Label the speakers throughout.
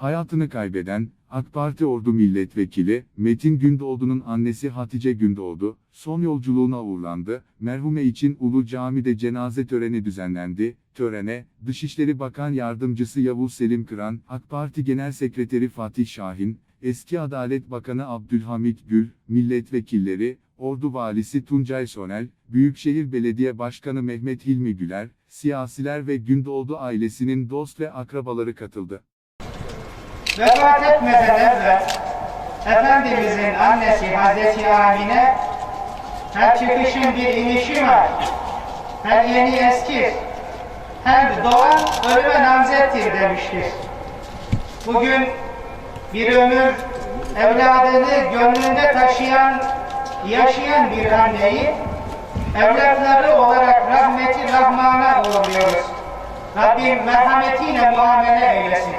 Speaker 1: Hayatını kaybeden, AK Parti Ordu Milletvekili, Metin Gündoğdu'nun annesi Hatice Gündoğdu, son yolculuğuna uğurlandı, merhume için Ulu Cami'de cenaze töreni düzenlendi, törene, Dışişleri Bakan Yardımcısı Yavuz Selim Kıran, AK Parti Genel Sekreteri Fatih Şahin, Eski Adalet Bakanı Abdülhamit Gül, milletvekilleri, Ordu Valisi Tuncay Sonel, Büyükşehir Belediye Başkanı Mehmet Hilmi Güler, siyasiler ve Gündoğdu ailesinin dost ve akrabaları katıldı.
Speaker 2: Vefat etmeden evvel Efendimizin annesi Hazreti Amine her çıkışın bir inişi var. Her yeni eski, her doğan ölüme namzettir demiştir. Bugün bir ömür evladını gönlünde taşıyan, yaşayan bir anneyi evlatları olarak rahmeti rahmana uğurluyoruz. Rabbim merhametiyle muamele eylesin.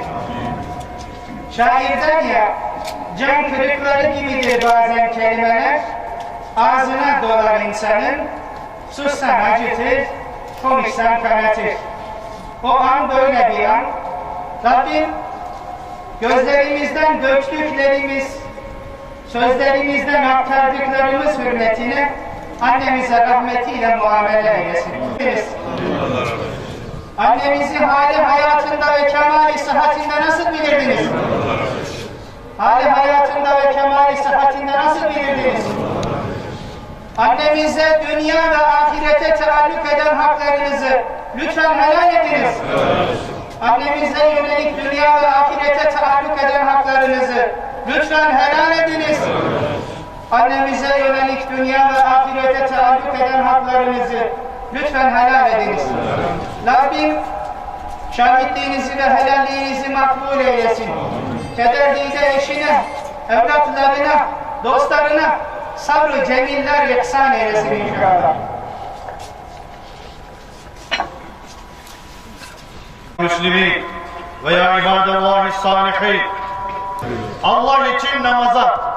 Speaker 2: Şair der ya, can kırıkları gibidir bazen kelimeler, ağzına dolar insanın, sussan acıtır, konuşsan kanatır. O an böyle bir an, Rabbim gözlerimizden döktüklerimiz, sözlerimizden aktardıklarımız hürmetine annemize rahmetiyle muamele eylesin. Annemizi hali hayatında ve kemali sıhhatinde nasıl bilirdiniz? Hali hayatında ve kemali sıhhatinde nasıl bilirdiniz? Annemize dünya ve ahirete taalluk eden haklarınızı lütfen helal ediniz. Annemize yönelik dünya ve ahirete taalluk eden haklarınızı lütfen helal ediniz. Annemize yönelik dünya ve ahirete taalluk eden haklarınızı lütfen helal ediniz. Rabbim şahitliğinizi ve helalliğinizi makbul eylesin. Kederlide eşine, evlatlarına, dostlarına sabrı cemiller ihsan eylesin inşallah.
Speaker 3: Müslümin ve ya ibadallahi salihin. Allah için namaza,